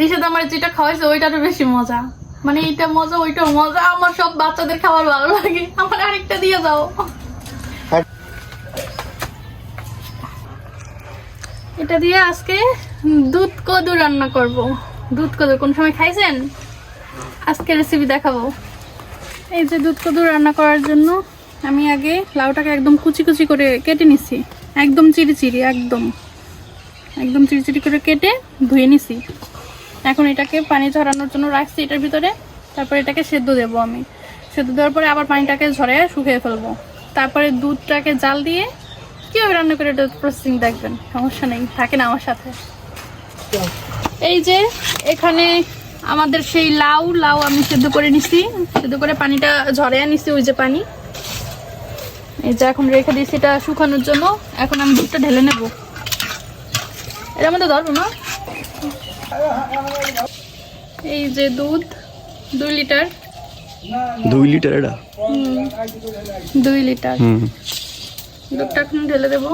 রিসাদ আমার যেটা খাওয়াইছে ওইটারও বেশি মজা। মানে এইটা মজা ওইটা মজা। আমার সব বাচ্চাদের খাবার ভালো লাগে। আমার আরেকটা দিয়ে দাও। এটা দিয়ে আজকে দুধ কদু রান্না করব। দুধ কদু কোন সময় খাইছেন? আজকে রেসিপি দেখাবো। এই যে দুধ কদু রান্না করার জন্য আমি আগে লাউটাকে একদম কুচি কুচি করে কেটে নিছি। একদম চিড়ি চিড়ি, একদম। একদম চিড়ি চিড়ি করে কেটে ধুয়ে নিছি। এখন এটাকে পানি ঝরানোর জন্য রাখছি এটার ভিতরে। তারপরে এটাকে সেদ্ধ দেবো আমি। সেদ্ধ দেওয়ার পরে আবার পানিটাকে ঝরে শুকিয়ে ফেলব। তারপরে দুধটাকে জাল দিয়ে কীভাবে রান্না করে এটা প্রসেসিং দেখবেন, সমস্যা নেই, থাকে না আমার সাথে। এই যে এখানে আমাদের সেই লাউ লাউ আমি সেদ্ধ করে নিছি। সেদ্ধ করে পানিটা ঝরে নিছি ওই যে পানি। এই যে এখন রেখে দিয়েছি এটা শুকানোর জন্য। এখন আমি দুধটা ঢেলে নেব। এর মধ্যে ধরবো না? এই যে দুধ দুই লিটার। দুই লিটার এটা? দুই লিটার। দুধটা এখন ঢেলে দেবো।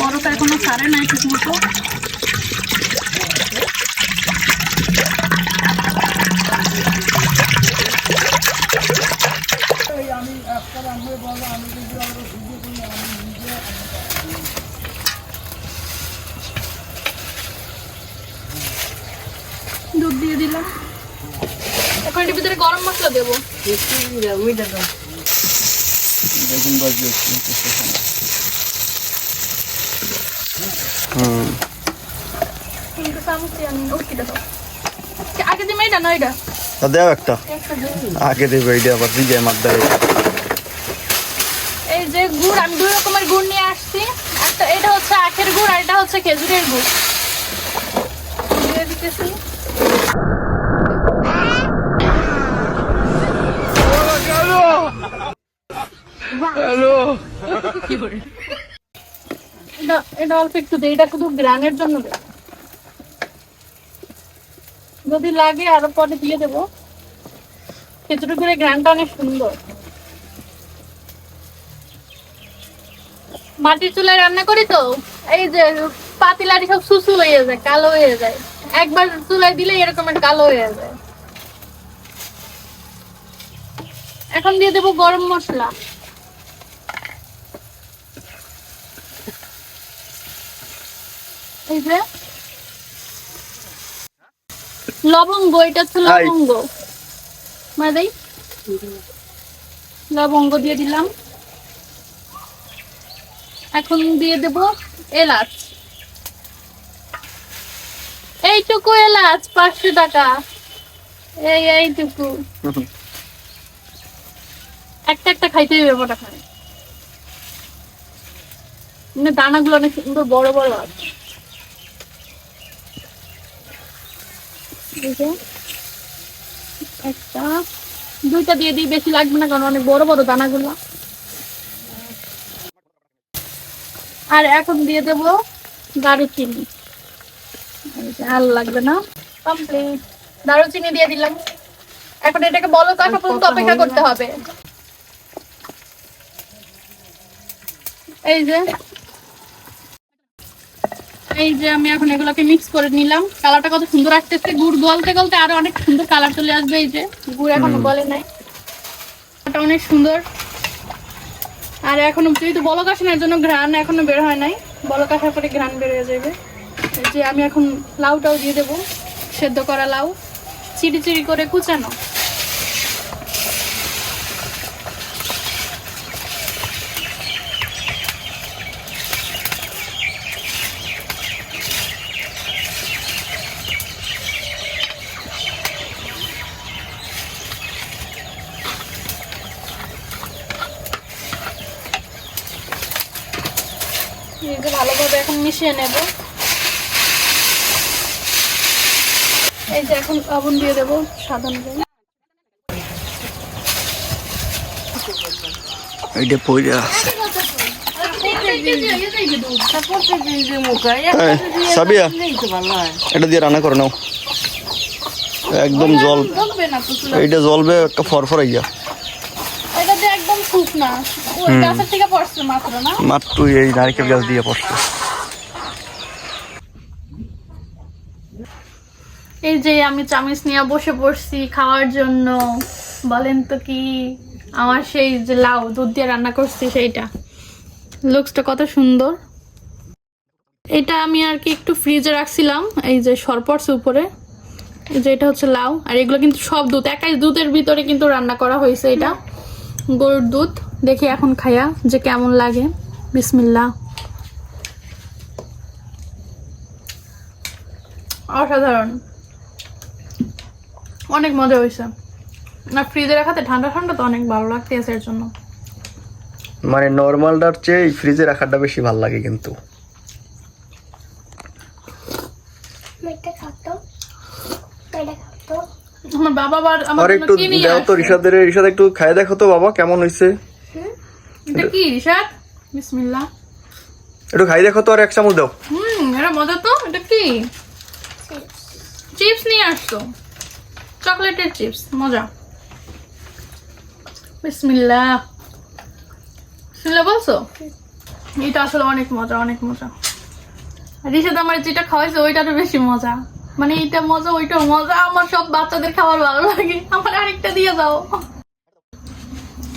বড়টা এখনও সারে নাই ঠিক মতো দুধ দিয়ে দিলাম। এখন এটার ভিতরে গরম মশলা দেবো। বেগুন ভাজি হুম আগে দিম এটা না এটা। দেও একটা। আগে দেবে এইটা আবার দিকে মাছ দেয় এই যে গুড় আমি দুই রকমের গুড় নিয়ে আসছি। একটা এটা হচ্ছে আখের গুড় আর এটা হচ্ছে খেজুরের গুড়। দিয়ে দিতেছি। এটা এটা অল্প একটু দেই এটা শুধু গ্রানের জন্য যদি লাগে আরও পরে দিয়ে দেবো। খেজুরের গুড়ের গ্রানটা অনেক সুন্দর। মাটির চুলায় রান্না করি তো এই যে পাতিলারি সব সুসু হয়ে যায় কালো হয়ে যায়। একবার চুলায় দিলে এরকম একটা কালো হয়ে যায়। এখন দিয়ে দেবো গরম মশলা। এই যে লবঙ্গ এটা হচ্ছে। লবঙ্গ। মাদাই লবঙ্গ দিয়ে দিলাম। এখন দিয়ে দেব এলাচ। এইটুকু এলাচ, পাঁচশো টাকা। এই, এইটুকু। একটা একটা খাইতে হবে মোটা মানে দানাগুলো অনেক সুন্দর বড় বড় আছে। একটা। দুইটা দিয়ে দিই, বেশি লাগবে না, কারণ অনেক বড় বড় দানাগুলো। আর এখন দিয়ে দেব দারুচিনি। আর লাগবে না। কমপ্লিট দারুচিনি দিয়ে দিলাম। এখন এটাকে বলো কাঠা পর্যন্ত অপেক্ষা করতে হবে। এই যে। এই যে আমি এখন এগুলোকে মিক্স করে নিলাম। কালারটা কত সুন্দর আসতেছে। গুড় গলতে গলতে আরও অনেক সুন্দর কালার চলে আসবে। এই যে গুড় এখনও গলে নাই। অনেক সুন্দর। আর এখনও যেহেতু বলক আসে না জন্য ঘ্রাণ এখনও বের হয় নাই। বলক আসার পরে ঘ্রাণ বের হয়ে যাবে। যে আমি এখন লাউটাও দিয়ে দেবো। সেদ্ধ করা লাউ। চিড়ি চিড়ি করে কুচানো। ভালোভাবে এখন মিশিয়ে নেব। এই যে এখন লবণ দিয়ে দেবো পইরা আছে। সাবিয়া এটা দিয়ে রান্না করে নাও। একদম জল এইটা জলবে একটা ফরফর আইয়া খুব না। ওই গাছের থেকে পড়ছে মাত্র না? মাত্র এই নারিকেল গাছ দিয়ে পড়ছে। এই যে আমি চামিচ নিয়ে বসে পড়ছি খাওয়ার জন্য। বলেন তো কি? আমার সেই যে লাউ দুধ দিয়ে রান্না করছি সেইটা। লুকসটা কত সুন্দর। এটা আমি আর কি একটু ফ্রিজে রাখছিলাম এই যে সরপরছে উপরে। এই যে এটা হচ্ছে লাউ আর এগুলো কিন্তু সব দুধ একাই দুধের ভিতরে কিন্তু রান্না করা হয়েছে এটা। গরুর দুধ। দেখি এখন খাইয়া যে কেমন লাগে। বিসমিল্লা অসাধারণ। অনেক মজা হয়েছে। না ফ্রিজে রাখাতে ঠান্ডা ঠান্ডা তো অনেক ভালো লাগতেছে এর জন্য। মানে নর্মালটার চেয়ে ফ্রিজে রাখাটা বেশি ভালো লাগে কিন্তু। বাবা আবার আমার আর একটু দাও তো একটু খাই দেখো তো বাবা কেমন হয়েছে এটা কি রিশাদ? বিসমিল্লাহ। একটু খাই দেখো তো আর এক চামচ দাও। হুম এটা মজা তো এটা কি? চিপস নিয়ে আসতো চকলেটের চিপস মজা। বিসমিল্লাহ। বিসমিল্লাহ বলছো? এটা আসলে অনেক মজা অনেক মজা। রিশাদ আমার যেটা খাওয়াইছে ওইটারও বেশি মজা। মানে এইটা মজা ওইটা মজা। আমার সব বাচ্চাদের খাবার ভালো লাগে। আমার আরেকটা দিয়ে দাও।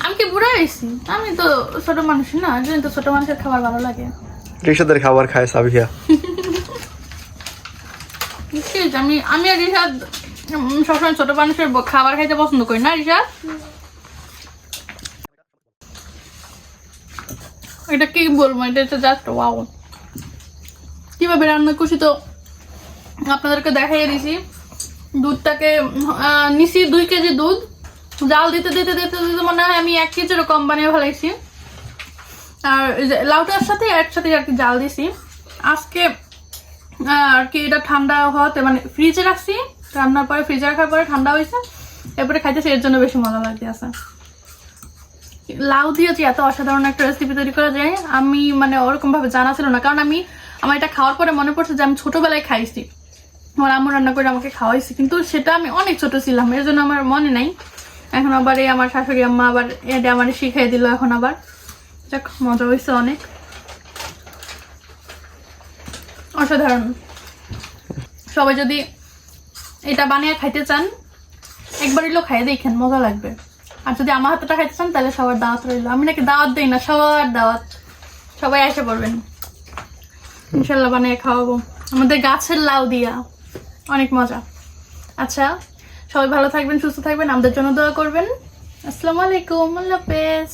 আমি কি বুড়া হয়েছি? আমি তো ছোট মানুষ না জন্য তো ছোট মানুষের খাবার ভালো লাগে। রিসাদের খাবার খায় সাবিয়া। আমি আমি আর রিশাদ সবসময় ছোট মানুষের খাবার খাইতে পছন্দ করি না রিশাদ এটা কি বলব? এটা জাস্ট ওয়াও কীভাবে রান্না করছি তো আপনাদেরকে দেখাই দিছি। দুধটাকে নিছি দুই কেজি দুধ। জাল দিতে দিতে দিতে দিতে মনে হয় আমি এক কেজিরও কম বানিয়ে ফেলাইছি। আর লাউটার সাথে একসাথে আর কি জাল দিছি। আজকে আর কি এটা ঠান্ডা হওয়াতে মানে ফ্রিজে রাখছি। রান্নার পরে ফ্রিজে রাখার পরে ঠান্ডা হয়েছে। এরপরে খাইতেছি, এর জন্য বেশি মজা লাগতে আছে। লাউ দিয়ে যে এত অসাধারণ একটা রেসিপি তৈরি করা যায়, আমি মানে ওরকম ভাবে জানা ছিল না। কারণ আমি, আমার এটা খাওয়ার পরে মনে পড়ছে যে আমি ছোটবেলায় খাইছি। আমার আম্মু রান্না করে আমাকে খাওয়াইছি, কিন্তু সেটা আমি অনেক ছোট ছিলাম, এর জন্য আমার মনে নাই। এখন আবার এই আমার শাশুড়ি আম্মা আবার এটা আমার শিখাই দিল এখন আবার। যাক, মজা হয়েছে অনেক। অসাধারণ। সবাই যদি এটা বানিয়ে খাইতে চান একবার এলো খাইয়ে দেখেন, মজা লাগবে। আর যদি আমার হাতটা খাইতে চান, তাহলে সবার দাওয়াত রইল। আমি নাকি দাওয়াত দিই না, সবার দাওয়াত। সবাই এসে পড়বেন। ইনশাল্লাহ বানিয়ে খাওয়াবো। আমাদের গাছের লাউ দিয়া। অনেক মজা। আচ্ছা সবাই ভালো থাকবেন, সুস্থ থাকবেন, আমাদের জন্য দোয়া করবেন। আসসালামু আলাইকুম, আল্লাহ হাফেজ।